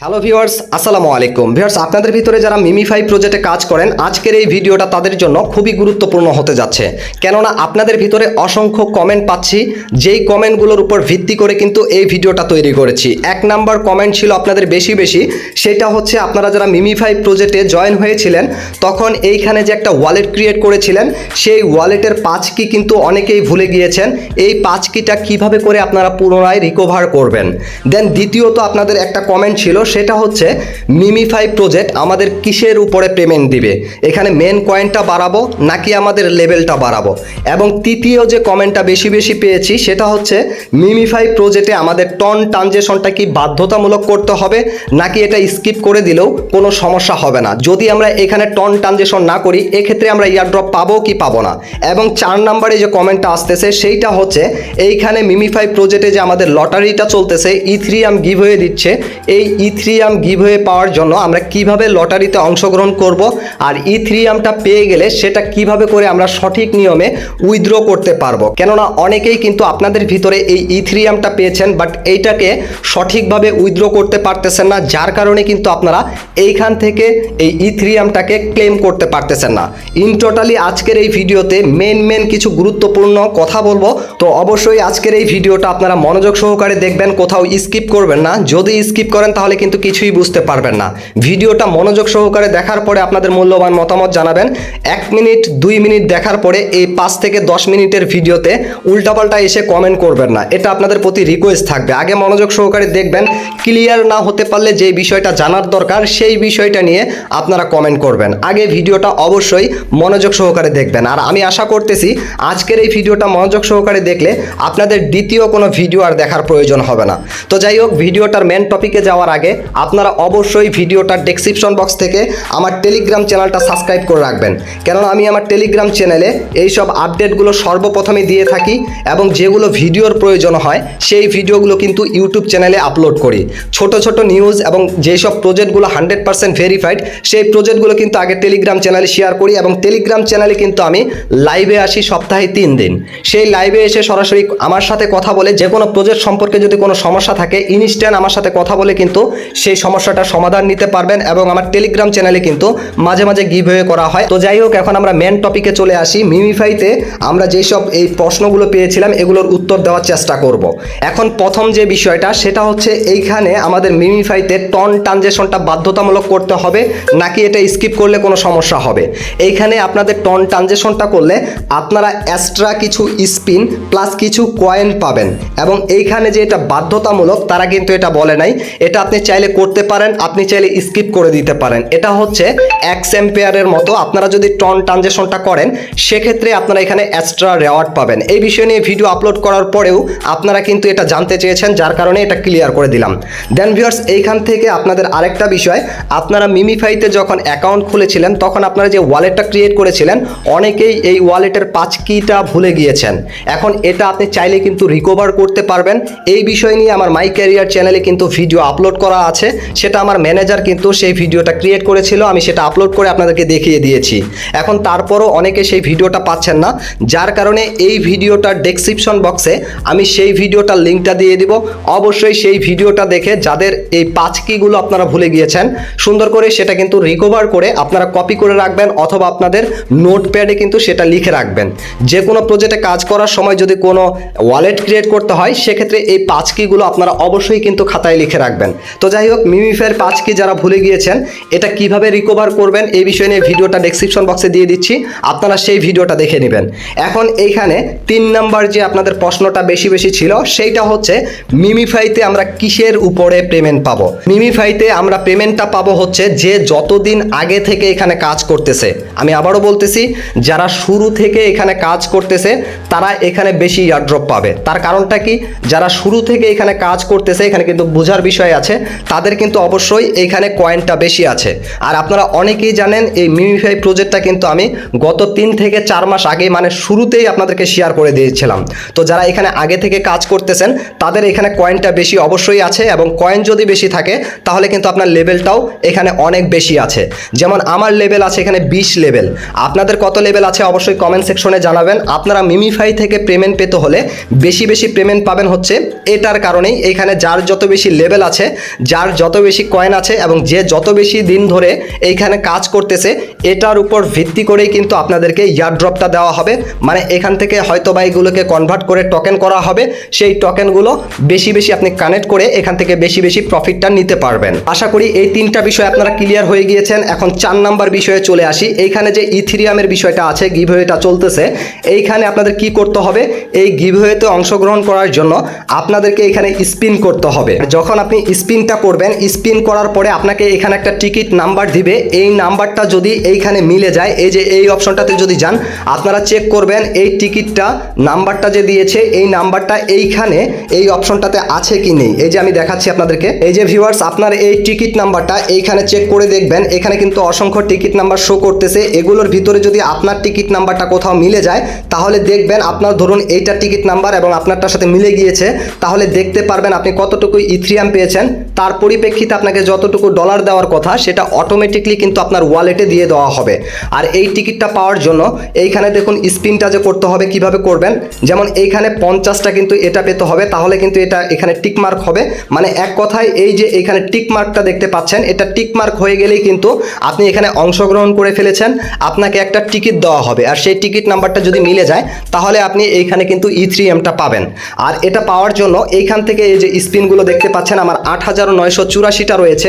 Hello viewers আসসালামু আলাইকুম। Viewers আপনাদের ভিতরে যারা মিমিফাই প্রজেক্টে কাজ করেন, আজকের এই ভিডিওটা তাদের জন্য খুবই গুরুত্বপূর্ণ হতে যাচ্ছে। কেননা আপনাদের ভিতরে অসংখ্য কমেন্ট পাচ্ছি, যেই কমেন্টগুলোর উপর ভিত্তি করে কিন্তু এই ভিডিওটা তৈরি করেছি। এক নাম্বার কমেন্ট ছিল আপনাদের বেশি বেশি, সেটা হচ্ছে আপনারা যারা মিমিফাই প্রজেক্টে জয়েন হয়েছিলেন, তখন এইখানে যে একটা ওয়ালেট ক্রিয়েট করেছিলেন, সেই ওয়ালেটের পাঁচ কি কিন্তু অনেকেই ভুলে গিয়েছেন, এই পাঁচ কিটা কীভাবে করে আপনারা পুনরায় রিকভার করবেন। দেন দ্বিতীয়ত আপনাদের একটা কমেন্ট ছিল সেটা হচ্ছে মিমিফাই প্রজেক্ট আমাদের কিসের উপরে পেমেন্ট দিবে? এখানে মেন কয়েনটা বাড়াবো নাকি আমাদের লেভেলটা বাড়াবো? এবং তৃতীয় যে কমেন্টটা বেশি বেশি পেয়েছি সেটা হচ্ছে মিমিফাই প্রজেক্টে আমাদের টন ট্রানজেকশনটা কি বাধ্যতামূলক করতে হবে নাকি এটা স্কিপ করে দিলেও কোনো সমস্যা হবে না? যদি আমরা এখানে টন ট্রানজেকশন না করি, এক্ষেত্রে আমরা ইয়ারড্রপ পাবো কি পাবো না? এবং চার নম্বরে যে কমেন্টটা আসতেছে সেইটা হচ্ছে এইখানে মিমিফাই প্রজেক্টে যে আমাদের লটারিটা চলতেছে ইথ্রিয়াম গিভ হয়ে দিচ্ছে, এই ইথ্রিয়াম গিভ হয়ে পাওয়ার জন্য আমরা কীভাবে লটারিতে অংশগ্রহণ করব আর ইথ্রিয়ামটা পেয়ে গেলে সেটা কীভাবে করে আমরা সঠিক নিয়মে উইথড্র করতে পারব। কেননা অনেকেই কিন্তু আপনাদের ভিতরে এই ইথ্রিয়ামটা পেয়েছেন বাট এইটাকে সঠিকভাবে উইথড্র করতে পারতেছেন না, যার কারণে কিন্তু আপনারা এইখান থেকে এই ইথ্রিয়ামটাকে ক্লেম করতে পারতেছেন না। ইন টোটালি আজকের এই ভিডিওতে মেন মেন কিছু গুরুত্বপূর্ণ কথা বলব, তো অবশ্যই আজকের এই ভিডিওটা আপনারা মনোযোগ সহকারে দেখবেন, কোথাও স্কিপ করবেন না। যদি স্কিপ করেন তাহলে কিন্তু কিছুই বুঝতে পারবেন না। ভিডিওটা মনোযোগ সহকারে দেখার পরে আপনাদের মূল্যবান মতামত জানাবেন। এক মিনিট, দুই মিনিট দেখার পরে এই পাঁচ থেকে দশ মিনিটের ভিডিওতে উল্টাপাল্টা এসে কমেন্ট করবেন না। এটা আপনাদের প্রতি রিকোয়েস্ট থাকবে। আগে মনোযোগ সহকারে দেখবেন ক্লিয়ার না হতে পারলে যে বিষয়টা জানার দরকার, সেই বিষয়টা নিয়ে আপনারা কমেন্ট করবেন। আগে ভিডিওটা অবশ্যই মনোযোগ সহকারে দেখবেন। আর আমি আশা করতেছি, আজকের এই ভিডিওটা মনোযোগ সহকারে দেখলে আপনাদের দ্বিতীয় কোনো ভিডিও আর দেখার প্রয়োজন হবে না। তো যাই হোক, ভিডিওটার মেন টপিকে যাওয়ার আগে আপনারা অবশ্যই ভিডিওটার ডেসক্রিপশন বক্স থেকে আমার টেলিগ্রাম চ্যানেলটা সাবস্ক্রাইব করে রাখবেন। কেননা আমি আমার টেলিগ্রাম চ্যানেলে এই সব আপডেটগুলো সর্বপ্রথমে দিয়ে থাকি এবং যেগুলো ভিডিওর প্রয়োজন হয়, সেই ভিডিওগুলো কিন্তু ইউটিউব চ্যানেলে আপলোড করি। ছোট ছোট নিউজ এবং যেই সব প্রজেক্টগুলো হান্ড্রেড পার্সেন্ট ভেরিফাইড সেই প্রজেক্টগুলো কিন্তু আগে টেলিগ্রাম চ্যানেলে শেয়ার করি এবং টেলিগ্রাম চ্যানেলে কিন্তু আমি লাইভে আসি সপ্তাহে তিন দিন। সেই লাইভে এসে সরাসরি আমার সাথে কথা বলে যে কোনো প্রজেক্ট সম্পর্কে যদি কোনো সমস্যা থাকে ইনস্ট্যান্ট আমার সাথে কথা বলে কিন্তু সেই সমস্যাটার সমাধান নিতে পারবেন এবং আমার টেলিগ্রাম চ্যানেলে কিন্তু মাঝে মাঝে গিভ হয়ে করা হয়। তো যাই হোক, এখন আমরা মেন টপিকে চলে আসি। মিমিফাইতে আমরা যেসব এই প্রশ্নগুলো পেয়েছিলাম, এগুলোর উত্তর দেওয়ার চেষ্টা করব। এখন প্রথম যে বিষয়টা, সেটা হচ্ছে এইখানে আমাদের মিমিফাইতে টন ট্রানজেকশনটা বাধ্যতামূলক করতে হবে, নাকি এটা স্কিপ করলে কোনো সমস্যা হবে? এইখানে আপনাদের টন ট্রানজেকশনটা করলে আপনারা এক্সট্রা কিছু স্পিন প্লাস কিছু কয়েন পাবেন। এবং এইখানে যে এটা বাধ্যতামূলক, তারা কিন্তু এটা বলে নাই। এটা আপনি চাইলে করতে পারেন, আপনি চাইলে স্কিপ করে দিতে পারেন। এটা হচ্ছে এক্স এম্পেয়ারের মতো। আপনারা যদি টন ট্রানজেকশনটা করেন, সেক্ষেত্রে আপনারা এখানে এক্সট্রা রেওয়ার্ড পাবেন। এই বিষয় নিয়ে ভিডিও আপলোড করার পরেও আপনারা কিন্তু এটা জানতে চেয়েছেন, যার কারণে এটা ক্লিয়ার করে দিলাম। দেন ভিউয়ার্স এইখান থেকে আপনাদের আরেকটা বিষয়, আপনারা মিমিফাইতে যখন অ্যাকাউন্ট খুলেছিলেন, তখন আপনারা যে ওয়ালেটটা ক্রিয়েট করেছিলেন, অনেকেই এই ওয়ালেটের পাঁচ কিটা ভুলে গিয়েছেন। এখন এটা আপনি চাইলে কিন্তু রিকভার করতে পারবেন। এই বিষয় নিয়ে আমার মাই ক্যারিয়ার চ্যানেলে কিন্তু ভিডিও আপলোড করা আছে, সেটা আমার ম্যানেজার কিন্তু সেই ভিডিওটা ক্রিয়েট করেছিল, আমি সেটা আপলোড করে আপনাদেরকে দেখিয়ে দিয়েছি। এখন তারপরও অনেকে সেই ভিডিওটা পাচ্ছেন না, যার কারণে এই ভিডিওটার ডেসক্রিপশন বক্সে আমি সেই ভিডিওটার লিঙ্কটা দিয়ে দিব। অবশ্যই সেই ভিডিওটা দেখে যাদের এই পাঁচ কিগুলো আপনারা ভুলে গিয়েছেন, সুন্দর করে সেটা কিন্তু রিকভার করে আপনারা কপি করে রাখবেন অথবা আপনাদের নোটপ্যাডে কিন্তু সেটা লিখে রাখবেন। যে কোনো প্রজেক্টে কাজ করার সময় যদি কোনো ওয়ালেট ক্রিয়েট করতে হয়, সেক্ষেত্রে এই পাঁচ কিগুলো আপনারা অবশ্যই কিন্তু খাতায় লিখে রাখবেন। তো যাই হোক মিমিফের পাঁচ কি যারা ভুলে গিয়েছেন, এটা কীভাবে রিকভার করবেন এই বিষয় নিয়ে ভিডিওটা ডেসক্রিপশন বক্সে দিয়ে দিচ্ছি, আপনারা সেই ভিডিওটা দেখে নেবেন। এখন এইখানে তিন নাম্বার যে আপনাদের প্রশ্নটা বেশি বেশি ছিল, সেইটা হচ্ছে মিমিফাইতে আমরা কিসের উপরে পেমেন্ট পাবো? মিমিফাইতে আমরা পেমেন্টটা পাবো হচ্ছে যে যতদিন আগে থেকে এখানে কাজ করতেছে। আমি আবারও বলতেছি, যারা শুরু থেকে এখানে কাজ করতেছে, তারা এখানে বেশি ইয়ারড্রপ পাবে। তার কারণটা কি? যারা শুরু থেকে এখানে কাজ করতেছে, এখানে কিন্তু বোঝার বিষয় আছে তাদের কিন্তু অবশ্যই এইখানে কয়েনটা বেশি আছে। আর আপনারা অনেকেই জানেন, এই মিমিফাই প্রজেক্টটা কিন্তু আমি গত তিন থেকে চার মাস আগে মানে শুরুতেই আপনাদেরকে শেয়ার করে দিয়েছিলাম। তো যারা এখানে আগে থেকে কাজ করতেছেন, তাদের এখানে কয়েনটা বেশি অবশ্যই আছে এবং কয়েন যদি বেশি থাকে, তাহলে কিন্তু আপনার লেভেলটাও এখানে অনেক বেশি আছে। যেমন আমার লেভেল আছে এখানে বিশ লেভেল আপনাদের কত লেভেল আছে অবশ্যই কমেন্ট সেকশনে জানাবেন। আপনারা মিমিফাই থেকে পেমেন্ট পেতে হলে বেশি বেশি পেমেন্ট পাবেন হচ্ছে এটার কারণেই। এখানে যার যত বেশি লেভেল আছে যার যত বেশি কয়েন আছে এবং যে যত বেশি দিন ধরে এইখানে কাজ করতেছে, এটার উপর ভিত্তি করেই কিন্তু আপনাদেরকে ইয়ারড্রপটা দেওয়া হবে। মানে এখান থেকে হয়তো বা এগুলোকে কনভার্ট করে টোকেন করা হবে। সেই টোকেনগুলো বেশি বেশি আপনি কানেক্ট করে এখান থেকে বেশি বেশি প্রফিটটা নিতে পারবেন। আশা করি এই তিনটা বিষয় আপনারা ক্লিয়ার হয়ে গিয়েছেন। এখন চার নাম্বার বিষয়ে চলে আসি। এইখানে যে ইথিরিয়ামের বিষয়টা আছে গিভওয়েটা চলতেছে, এইখানে আপনাদের কি করতে হবে? এই গিভওয়েতে অংশগ্রহণ করার জন্য আপনাদেরকে এখানে স্পিন করতে হবে। যখন আপনি স্পিনটা করবেন স্পিন করার পরে আপনাকে এখানে একটা টিকিট নাম্বার দিবে। এই নাম্বারটা যদি এইখানে মিলে যায়, এই যে এই অপশনটাতে যদি যান, আপনারা চেক করবেন এই টিকিটটা, নাম্বারটা যে দিয়েছে, এই নাম্বারটা এইখানে এই অপশনটাতে আছে কি নেই। এই যে আমি দেখাচ্ছি আপনাদেরকে। এই যে ভিউয়ার্স আপনার এই টিকিট নাম্বারটা এইখানে চেক করে দেখবেন। এখানে কিন্তু অসংখ্য টিকিট নাম্বার শো করতেছে। এগুলোর ভিতরে যদি আপনার টিকিট নাম্বারটা কোথাও মিলে যায়, তাহলে দেখবেন আপনার ধরুন এইটা টিকিট নাম্বার এবং আপনারটার সাথে মিলে গিয়েছে। তাহলে দেখতে পারবেন আপনি কতটুকু ইথ্রিয়াম পেয়েছেন, তার পরিপ্রেক্ষিতে আপনাকে যতটুকু ডলার দেওয়ার কথা, সেটা অটোমেটিকলি কিন্তু আপনার ওয়ালেটে দিয়ে দেওয়া হবে। আর এই টিকিটটা পাওয়ার জন্য এইখানে দেখুন স্পিনটা যে করতে হবে, কীভাবে করবেন? যেমন এইখানে পঞ্চাশটা কিন্তু এটা পেতে হবে, তাহলে কিন্তু এটা এখানে টিকমার্ক হবে। মানে এক কথায় এই যে এখানে টিকমার্কটা দেখতে পাচ্ছেন, এটা টিকমার্ক হয়ে গেলেই কিন্তু আপনি এখানে অংশগ্রহণ করে ফেলেছেন, আপনাকে একটা টিকিট দেওয়া হবে। আর সেই টিকিট নাম্বারটা যদি মিলে যায়, তাহলে আপনি এইখানে কিন্তু ই থ্রি এমটা পাবেন। আর এটা পাওয়ার জন্য এইখান থেকে এই যে স্পিনগুলো দেখতে পাচ্ছেন, আমার আট হাজার নয়শো চুরাশিটা রয়েছে।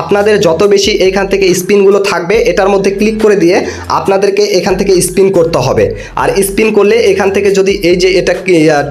আপনাদের যত বেশি এইখান থেকে স্পিনগুলো থাকবে, এটার মধ্যে ক্লিক করে দিয়ে আপনাদেরকে এখান থেকে স্পিন করতে হবে। আর স্পিন করলে এখান থেকে যদি এই যে এটা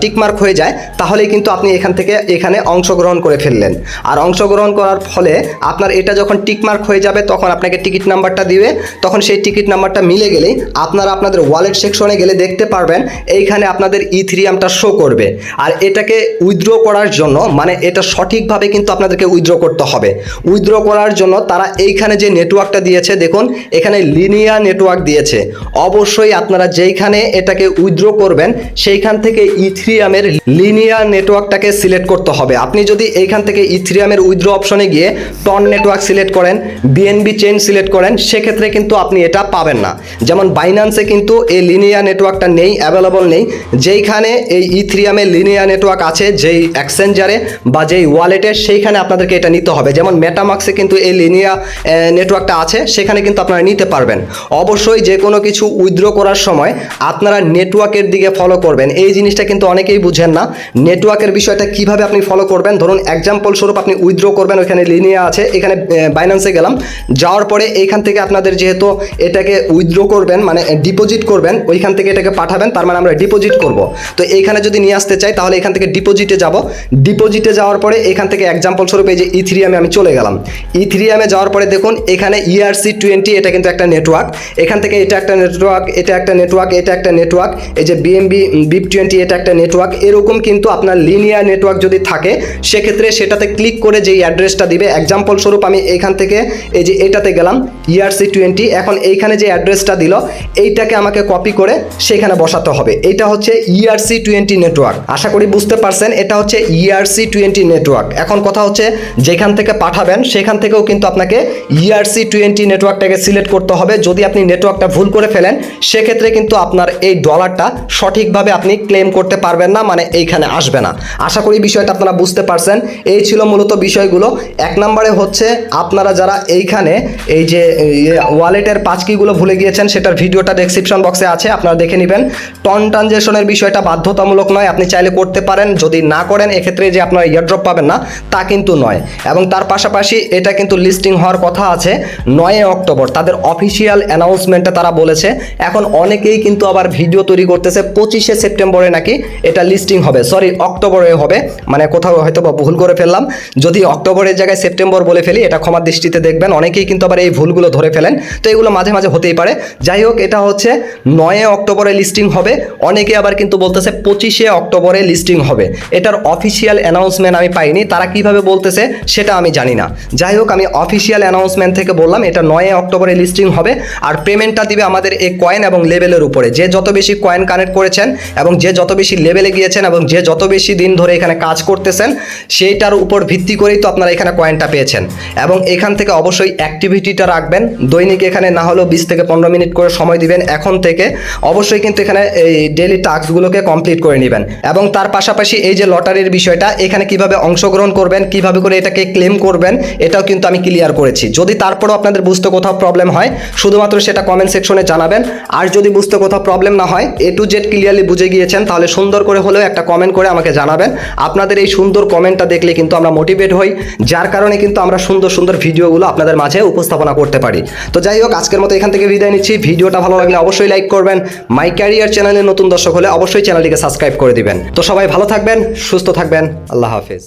টিক মার্ক হয়ে যায়, তাহলেই কিন্তু আপনি এখান থেকে এখানে অংশগ্রহণ করে ফেললেন। আর অংশগ্রহণ করার ফলে আপনার এটা যখন টিক মার্ক হয়ে যাবে, তখন আপনাকে টিকিট নাম্বারটা দিবে। তখন সেই টিকিট নাম্বারটা মিলে গেলেই আপনারা আপনাদের ওয়ালেট সেকশনে গেলে দেখতে পারবেন, এইখানে আপনাদের ইথিরিয়ামটা শো করবে। আর এটাকে উইথড্র করার জন্য মানে এটা সঠিকভাবে কিন্তু আপনাদেরকে উইথড্র করতে হবে। উইথড্র করার জন্য তারা এইখানে যে নেটওয়ার্কটা দিয়েছে, দেখুন, এখানে লিনিয়া নেটওয়ার্ক দিয়েছে। অবশ্যই আপনারা যেইখানে এটাকে উইথড্র করবেন, সেইখান থেকে ইথ্রিয়ামের লিনিয়া নেটওয়ার্কটাকে সিলেক্ট করতে হবে। আপনি যদি এইখান থেকে ইথ্রিয়ামের উইথড্র অপশনে গিয়ে টন নেটওয়ার্ক সিলেক্ট করেন বিএনবি চেইন সিলেক্ট করেন, সেক্ষেত্রে কিন্তু আপনি এটা পাবেন না। যেমন বাইন্যান্সে কিন্তু এই লিনিয়া নেটওয়ার্কটা নেই অ্যাভেলেবল নেই। যেইখানে এই ইথ্রিয়ামের লিনিয়া নেটওয়ার্ক আছে, যেই এক্সচেঞ্জারে বা যেই ওয়ালেটে সেইখানে আপনাদেরকে এটা নিতে হবে। যেমন মেটামাক্সে কিন্তু এই লিনিয়া নেটওয়ার্কটা আছে, সেখানে কিন্তু আপনারা নিতে পারবেন। অবশ্যই যে কোনো কিছু উইথড্র করার সময় আপনারা নেটওয়ার্কের দিকে ফলো করবেন। এই জিনিসটা কিন্তু অনেকেই বুঝেন না। নেটওয়ার্কের বিষয়টা কীভাবে আপনি ফলো করবেন? ধরুন এক্সাম্পল স্বরূপ আপনি উইথড্র করবেন, ওইখানে লিনিয়া আছে, এখানে বাইন্যান্সে গেলাম। যাওয়ার পরে এইখান থেকে আপনাদের যেহেতু এটাকে উইথড্র করবেন মানে ডিপোজিট করবেন, ওইখান থেকে এটাকে পাঠাবেন, তার মানে আমরা ডিপোজিট করব। তো এইখানে যদি নিয়ে আসতে চাই, তাহলে এখান থেকে ডিপোজিটে যাব। ডিপোজিটে যাওয়ার পরে এখান থেকে এক্সাম্পল স্বরূপ এই যে ইথিরিয়ামে আমি চলে গেলাম। ইথিরিয়ামে যাওয়ার পরে দেখুন, এখানে E ইআরসি টোয়েন্টি এটা কিন্তু একটা নেটওয়ার্ক এখান থেকে এটা একটা নেটওয়ার্ক এটা একটা নেটওয়ার্ক এটা একটা নেটওয়ার্ক এই যে বিএমবি বিপ টোয়েন্টি এটা একটা নেটওয়ার্ক এরকম কিন্তু আপনার লিনিয়ার নেটওয়ার্ক যদি থাকে, সেক্ষেত্রে সেটাতে ক্লিক করে যেই অ্যাড্রেসটা দিবে এক্সাম্পল স্বরূপ আমি এখান থেকে এই যে এটাতে গেলাম E ইআরসি টোয়েন্টি এখন এইখানে যে অ্যাড্রেসটা দিল, এইটাকে আমাকে কপি করে সেখানে বসাতে হবে। এটা হচ্ছে E ইআরসি টোয়েন্টি নেটওয়ার্ক আশা করি বুঝতে পারছেন, এটা হচ্ছে E ইআরসি টোয়েন্টি নেটওয়ার্ক এখন কথা হচ্ছে যেখান থেকে পাঠাবেন, সেখান থেকেও কিন্তু আপনাকে ইআরসি টোয়েন্টি নেটওয়ার্কটাকে সিলেক্ট করতে হবে। যদি আপনি নেটওয়ার্কটা ভুল করে ফেলেন, সেক্ষেত্রে কিন্তু আপনার এই ডলারটা সঠিকভাবে আপনি ক্লেম করতে পারবেন না মানে এইখানে আসবে না। আশা করি বিষয়টা আপনারা বুঝতে পারছেন। এই ছিল মূলত বিষয়গুলো। এক নম্বরে হচ্ছে, আপনারা যারা এইখানে এই যে ওয়ালেটের পাঁচকিগুলো ভুলে গিয়েছেন, সেটার ভিডিওটা ডেসক্রিপশন বক্সে আছে, আপনারা দেখে নেবেন। টন ট্রানজেকশনের বিষয়টা বাধ্যতামূলক নয়, আপনি চাইলে করতে পারেন। যদি না করেন, এক্ষেত্রে যে আপনারা ইয়ারড্রপ পাবেন না, তা কিন্তু নয়। এবং তার পাশাপাশি এটা কিন্তু লিস্টিং হওয়ার কথা আছে নয় অক্টোবর। তাদের অফিসিয়াল অ্যানাউন্সমেন্টে তারা বলেছে। এখন অনেকেই কিন্তু আবার ভিডিও তৈরি করতেছে, পঁচিশে সেপ্টেম্বরে নাকি এটা লিস্টিং হবে। সরি অক্টোবরে হবে। মানে কোথাও হয়তো বা ভুল করে ফেললাম। যদি অক্টোবরের জায়গায় সেপ্টেম্বর বলে ফেলি, এটা ক্ষমার দৃষ্টিতে দেখবেন। অনেকেই কিন্তু আবার এই ভুলগুলো ধরে ফেলেন। তো এগুলো মাঝে মাঝে হতেই পারে। যাই হোক, এটা হচ্ছে নয় অক্টোবরে লিস্টিং হবে। অনেকে আবার কিন্তু বলতেছে, পঁচিশে অক্টোবরে লিস্টিং হবে। এটার অফিসিয়াল অ্যানাউন্সমেন্ট আমি পাইনি। তারা কীভাবে বলতেছে সেটা আমি জানি না। যাই হোক, আমি অফিসিয়াল অ্যানাউন্সমেন্ট থেকে বললাম, এটা নয় অক্টোবরে লিস্টিং হবে, আর পেমেন্টটা দিবে আমাদের এই কয়েন এবং লেভেলের উপরে। যে যত বেশি কয়েন কানেক্ট করেছেন এবং যে যত বেশি লেভেলে গিয়েছেন এবং যে যত বেশি দিন ধরে এখানে কাজ করতেছেন, সেইটার উপর ভিত্তি করেই তো আপনারা এখানে কয়েনটা পেয়েছেন। এবং এখান থেকে অবশ্যই অ্যাক্টিভিটিটা রাখবেন। দৈনিক এখানে না হলেও বিশ থেকে পনেরো মিনিট করে সময় দিবেন এখন থেকে। অবশ্যই কিন্তু এখানে এই ডেলি টাস্কগুলোকে কমপ্লিট করে নেবেন। এবং তার পাশাপাশি এই যে লটারির বিষয়টা, এখানে কীভাবে অংশগ্রহণ করবেন, কীভাবে করে এটাকে ক্লেম করবেন, এটাও কিন্তু আমি ক্লিয়ার করেছি। যদি তারপরও আপনাদের বুঝতে কোথাও প্রবলেম হয়, শুধুমাত্র সেটা কমেন্ট সেকশনে জানাবেন। আর যদি বুঝতে কোথাও প্রবলেম না হয় এ টু জেড ক্লিয়ারলি বুঝে গিয়েছেন, তাহলে সুন্দর করে হলেও একটা কমেন্ট করে আমাকে জানাবেন। আপনাদের এই সুন্দর কমেন্টটা দেখলে কিন্তু আমরা মোটিভেট হই, যার কারণে কিন্তু আমরা সুন্দর সুন্দর ভিডিওগুলো আপনাদের মাঝে উপস্থাপনা করতে পারি। তো যাই হোক, আজকের মতো এখান থেকে বিদায় নিচ্ছি। ভিডিওটা ভালো লাগলে অবশ্যই লাইক করবেন। মাই ক্যারিয়ার চ্যানেলে নতুন দর্শক হলে অবশ্যই চ্যানেলটিকে সাবস্ক্রাইব করে দিবেন। তো সবাই ভালো থাকবেন, সুস্থ থাকবেন। আল্লাহ হাফিজ।